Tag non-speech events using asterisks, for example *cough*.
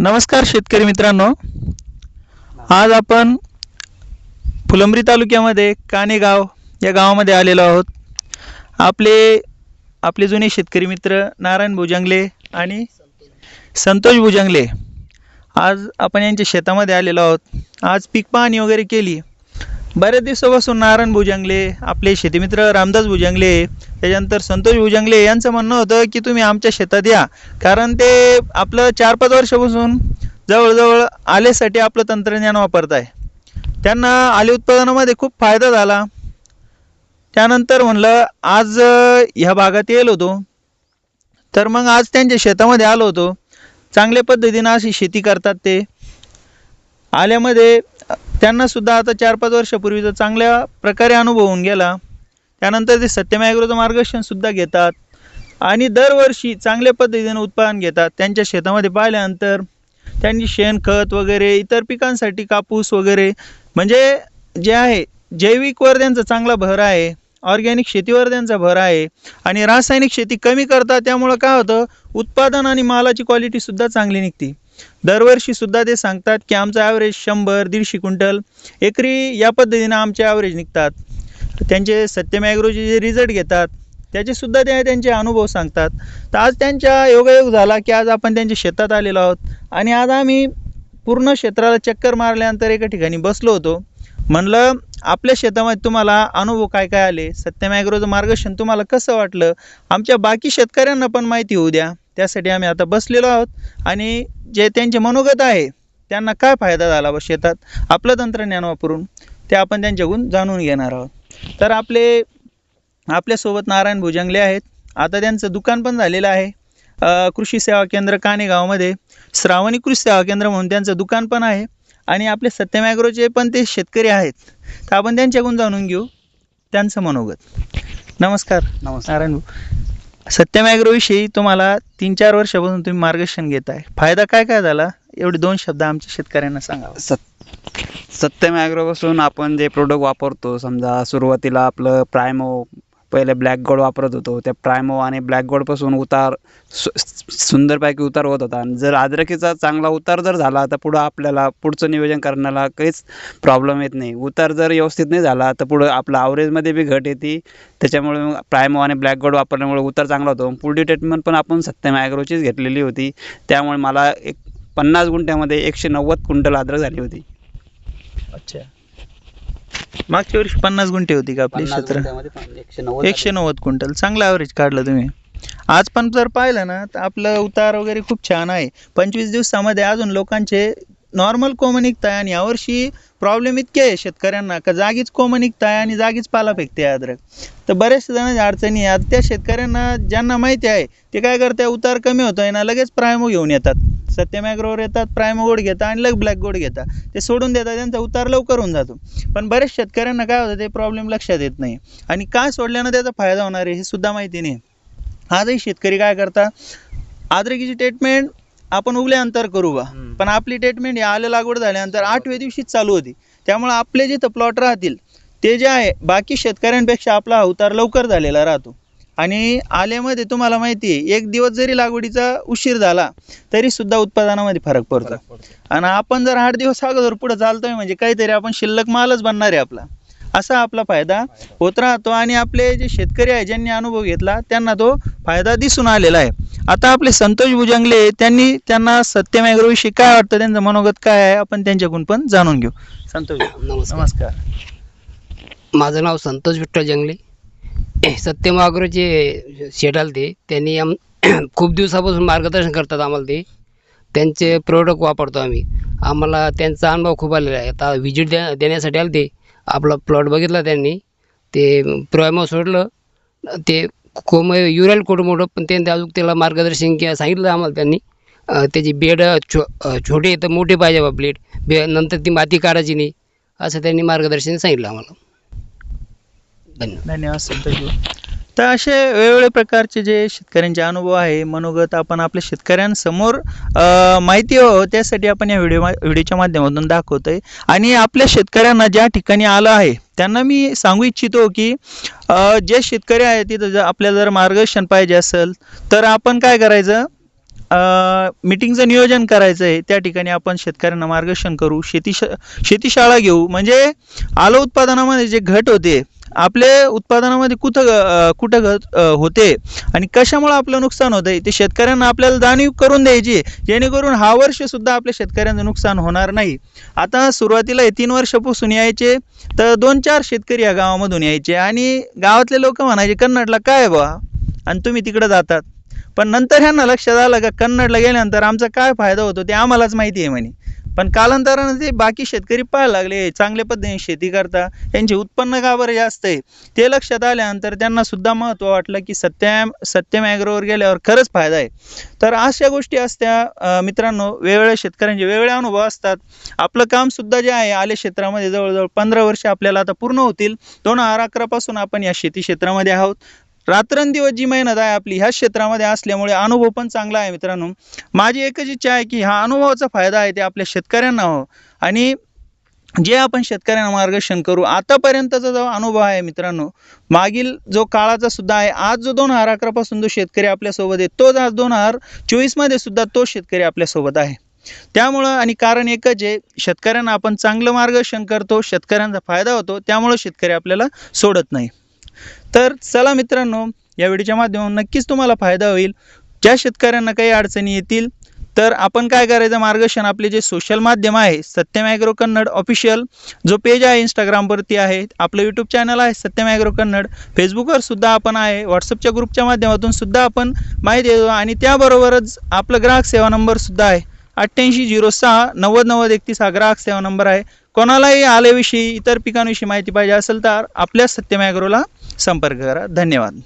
नमस्कार शेतकरी मित्रांनो. आज आपण फुलंब्री तालुक्यामध्ये कानेगाव या गावामध्ये आलेलो आहोत. आपले आपले जुने शेतकरी मित्र नारायण भुजंगले आणि संतोष भुजंगले आज आपण यांच्या शेतामध्ये आलेलो आहोत. आज पीक पाहणी वगैरे केली. बऱ्याच दिवसापासून नारायण भुजंगले आपले शेतीमित्र रामदास भुजंगले त्याच्यानंतर संतोष भुजंगले यांचं म्हणणं होतं की तुम्ही आमच्या शेतात या. कारण ते आपलं चार पाच वर्षापासून जवळजवळ आलेसाठी आपलं तंत्रज्ञान वापरत आहे त्यांना आले उत्पादनामध्ये खूप फायदा झाला. त्यानंतर म्हणलं आज ह्या भागात येलो होतो. तर मग आज त्यांच्या शेतामध्ये आलो होतो. चांगल्या पद्धतीनं अशी शेती करतात ते. आल्यामध्ये त्यांनासुद्धा आता चार पाच वर्षापूर्वीचा चांगल्या प्रकारे अनुभव होऊन गेला. त्यानंतर ते सत्यमॅग्रोचं मार्गदर्शन सुद्धा घेतात. आणि दरवर्षी चांगल्या पद्धतीनं उत्पादन घेतात. त्यांच्या शेतामध्ये पाहिल्यानंतर त्यांनी शेणखत वगैरे इतर पिकांसाठी कापूस वगैरे म्हणजे जे आहे जैविकवर त्यांचा चांगला भर आहे ऑर्गॅनिक शेतीवर त्यांचा भर आहे आणि रासायनिक शेती कमी करतात त्यामुळं काय होतं उत्पादन आणि मालाची क्वालिटीसुद्धा चांगली निघते. दरवर्षीसुद्धा ते सांगतात की आमचं ॲव्हरेज शंभर दीडशे क्विंटल एकरी या पद्धतीनं आमचे ॲव्हरेज निघतात. तर त्यांचे सत्यमॅग्रोचे जे रिझल्ट घेतात त्याचेसुद्धा ते त्यांचे अनुभव सांगतात. तर आज त्यांच्या योगायोग झाला की आज आपण त्यांच्या शेतात आलेलो आहोत. आणि आज आम्ही पूर्ण क्षेत्राला चक्कर मारल्यानंतर एका ठिकाणी बसलो होतो. म्हणलं आपल्या शेतामध्ये तुम्हाला अनुभव काय काय आले? सत्यमॅग्रोचं मार्गदर्शन तुम्हाला कसं वाटलं? आमच्या बाकी शेतकऱ्यांना पण माहिती होऊ द्या. त्यासाठी आम्ही आता बसलेलो आहोत. आणि जे त्यांचे मनोगत आहे त्यांना काय फायदा झाला व शेतात? आपलं तंत्रज्ञान वापरून ते आपण त्यांच्याकडून जाणून घेणार आहोत. तर आपले आपल्यासोबत नारायण भुजंगले आहेत. आता त्यांचं दुकान पण झालेलं आहे. कृषी सेवा केंद्र कानेगावमध्ये. श्रावणी कृषी सेवा केंद्र म्हणून त्यांचं दुकान पण आहे. आणि आपले सत्यम ॲग्रोचे पण ते शेतकरी आहेत. तर आपण त्यांच्याकडून जाणून घेऊ. त्यांचं मनोगत. नमस्कार. नमस्कार. नारायण भाऊ. सत्यम ॲग्रोविषयी तुम्हाला तीन चार वर्षापासून तुम्ही मार्गदर्शन घेत आहे फायदा काय काय झाला? एवढे दोन शब्द आमच्या शेतकऱ्यांना सांगा. सत सत्यम ॲग्रोपासून आपण जे प्रोडक्ट वापरतो समजा सुरुवातीला आपलं प्रायमो पहिले ब्लॅक गोड वापरत होतो. त्या प्रायमो आणि ब्लॅक गोडपासून उतार सु सुंदरपैकी उतार होत होता. आणि जर अद्रकीचा चांगला उतार जर झाला तर पुढं आपल्याला पुढचं नियोजन करण्याला काहीच प्रॉब्लेम येत नाही. उतार जर व्यवस्थित नाही झाला तर पुढं आपला आवरेजमध्ये बी घट येते. त्याच्यामुळे मग प्रायमो आणि ब्लॅक गोड वापरल्यामुळे उतार चांगला होतो. पुढली ट्रीटमेंट पण आपण सत्यम ॲग्रोचीच घेतलेली होती. त्यामुळे मला एक पन्नास गुंठ्यामध्ये एकशे नव्वद क्विंटल आद्रक झाली होती. अच्छा. मागच्या वर्षी पन्नास गुंठे होती का आपली पन्नास क्षेत्र? गुंठ्यामध्ये पण एकशे नव्वद एकशे नव्वद क्विंटल चांगलं ॲव्हरेज काढलं तुम्ही. आज पण जर पाहिलं ना तर आपलं उतार वगैरे खूप छान आहे. पंचवीस दिवसामध्ये अजून लोकांचे नॉर्मल कोमन निघताय आणि यावर्षी प्रॉब्लेम इतके आहे शेतकऱ्यांना का जागीच कोमन निघताय आणि जागीच पाला फेकते अद्रक. तर बऱ्याचशा जणांच्या अडचणी आहेत. त्या शेतकऱ्यांना ज्यांना माहिती आहे ते काय करते उतार कमी होतोय ना लगेच प्रायमो घेऊन येतात. सत्यमॅग्रोवर येतात प्रायमो गोड घेतात आणि लग ब्लॅक गोड घेतात. ते सोडून देतात त्यांचा उतार लवकर होऊन जातो. पण बरेच शेतकऱ्यांना काय होतं ते प्रॉब्लेम लक्षात येत नाही. आणि काय सोडल्यानं त्याचा फायदा होणार आहे हे सुद्धा माहिती नाही. आजही शेतकरी काय करतात आद्रकीची ट्रीटमेंट आपण उगल्यानंतर करू बा. पण आपली ट्रीटमेंट ही आलं लागवड झाल्यानंतर आठव्या दिवशीच चालू होती. त्यामुळे आपले जिथं प्लॉट राहतील ते जे आहे बाकी शेतकऱ्यांपेक्षा आपला हा उतार लवकर झालेला राहतो. आणि आल्यामध्ये तुम्हाला माहिती आहे एक दिवस जरी लागवडीचा उशीर झाला तरी सुद्धा उत्पादनामध्ये फरक पडतो. आणि आपण जर आठ दिवस अगोदर पुढे चालतोय म्हणजे काहीतरी आपण शिल्लक मालच बनणार आहे आपला. असा आपला फायदा होत राहतो आणि आपले जे शेतकरी आहे ज्यांनी अनुभव घेतला त्यांना तो फायदा दिसून आलेला आहे. आता आपले संतोष भुजंगले त्यांनी त्यांना सत्यम ॲग्रोविषयी काय वाटतं? त्यांचं मनोगत काय आहे? आपण त्यांच्याकडून पण जाणून घेऊ. संतोष नमस्कार. माझं नाव संतोष विठ्ठल जंगले. सत्यम अग्रोचे शेट ते त्यांनी आम *clears throat* खूप दिवसापासून मार्गदर्शन करतात आम्हाला ते. त्यांचे प्रोडक्ट वापरतो आम्ही. आम्हाला त्यांचा अनुभव खूप आलेला आहे. आता व्हिजिट द्या देण्यासाठी आले ते. आपला प्लॉट बघितला त्यांनी. ते प्रोमो सोडलं. ते कोम युरल कोट मोठं पण त्यांनी अजून त्याला मार्गदर्शन के सांगितलं आम्हाला त्यांनी. त्याची बेड छो छोटे तर मोठे पाहिजे बा प्लेट बे नंतर ती माती काढायची नाही. असं त्यांनी मार्गदर्शन सांगितलं आम्हाला. धन्यवाद. धन्यवाद तर असे वेगवेगळे प्रकारचे जे शेतकऱ्यांचे अनुभव आहे मनोगत आपण आपल्या शेतकऱ्यांसमोर माहिती हो त्यासाठी आपण या व्हिडिओ व्हिडिओच्या माध्यमातून दाखवतोय. आणि आपल्या शेतकऱ्यांना ज्या ठिकाणी आलं आहे त्यांना मी सांगू इच्छितो की जे शेतकरी आहे तिथं जर आपल्याला जर मार्गदर्शन पाहिजे असेल तर आपण काय करायचं? मिटिंगचं नियोजन करायचं आहे त्या ठिकाणी आपण शेतकऱ्यांना मार्गदर्शन करू. शेती श शेतीशाळा घेऊ. म्हणजे आलं उत्पादनामध्ये जे घट होते आपले उत्पादनामध्ये कुठं ग- कुठं घट होते आणि कशामुळे आपलं नुकसान होतं आहे ते शेतकऱ्यांना आपल्याला जाणीव करून द्यायची जेणेकरून हा वर्ष सुद्धा आपल्या शेतकऱ्यांचं नुकसान होणार नाही. आता सुरुवातीला हे तीन वर्षापासून यायचे तर दोन चार शेतकरी या गावामधून यायचे आणि गावातले लोक म्हणायचे कन्नडला काय बा बुवा? आणि तुम्ही तिकडं जातात. पण नंतर ह्यांना लक्षात आलं का कन्नडला गेल्यानंतर आमचा काय फायदा होतो ते आम्हालाच माहिती आहे म्हणे. पण कालांतरानं ते बाकी शेतकरी पाहायला लागले. चांगल्या पद्धतीने शेती करता. त्यांचे उत्पन्न का बरं जास्त आहे? ते लक्षात आल्यानंतर त्यांना सुद्धा महत्त्व वाटलं की सत्यम सत्यम ॲग्रोवर गेल्यावर खरंच फायदा आहे. तर अशा गोष्टी असत्या. मित्रांनो वेगवेगळ्या शेतकऱ्यांचे वेगवेगळे अनुभव असतात. आपलं कामसुद्धा जे आहे आले क्षेत्रामध्ये जवळजवळ पंधरा वर्ष आपल्याला आता पूर्ण होतील. दोन हजार अकरापासून आपण या शेती क्षेत्रामध्ये आहोत. रात्रंदिवस जी मेहनत आहे आपली ह्या क्षेत्रामध्ये असल्यामुळे अनुभव पण चांगला आहे मित्रांनो. माझी एकच इच्छा आहे की हा अनुभवाचा फायदा आहे ते आपल्या शेतकऱ्यांना हो. आणि जे आपण शेतकऱ्यांना मार्गदर्शन करू आतापर्यंतचा जो अनुभव आहे मित्रांनो मागील जो काळाचा सुद्धा आहे आज जो दोन हजार अकरापासून जो शेतकरी आपल्यासोबत आहे तोच आज दोन हजार चोवीसमध्ये सुद्धा तो शेतकरी आपल्यासोबत आहे. त्यामुळं आणि कारण एकच आहे शेतकऱ्यांना आपण चांगलं मार्गदर्शन करतो शेतकऱ्यांचा फायदा होतो त्यामुळं शेतकरी आपल्याला सोडत नाही. तर चला मित्रांनो या व्हिडिओच्या माध्यमातून नक्कीच तुम्हाला फायदा होईल. ज्या शेतकऱ्यांना काही अडचणी येतील तर आपण काय करायचं मार्गदर्शन? आपले जे सोशल माध्यम आहे सत्यम ॲग्रो कन्नड ऑफिशियल जो पेज आहे इंस्टाग्रामवरती आहे आपलं यूट्यूब चॅनल आहे सत्यम ॲग्रो कन्नड. फेसबुकवर सुद्धा आपण आहे व्हॉट्सअपच्या ग्रुपच्या माध्यमातून सुद्धा आपण माहिती देतो. आणि त्याबरोबरच आपलं ग्राहक सेवा नंबरसुद्धा आहे अठ्ठ्याऐंशी झिरो सहा नव्वद नव्वद एकतीस हा ग्राहक सेवा नंबर आहे. कोणालाही आलेविषयी इतर पिकांविषयी माहिती पाहिजे असेल तर आपल्या सत्यम ॲग्रोला संपर्क करा. धन्यवाद.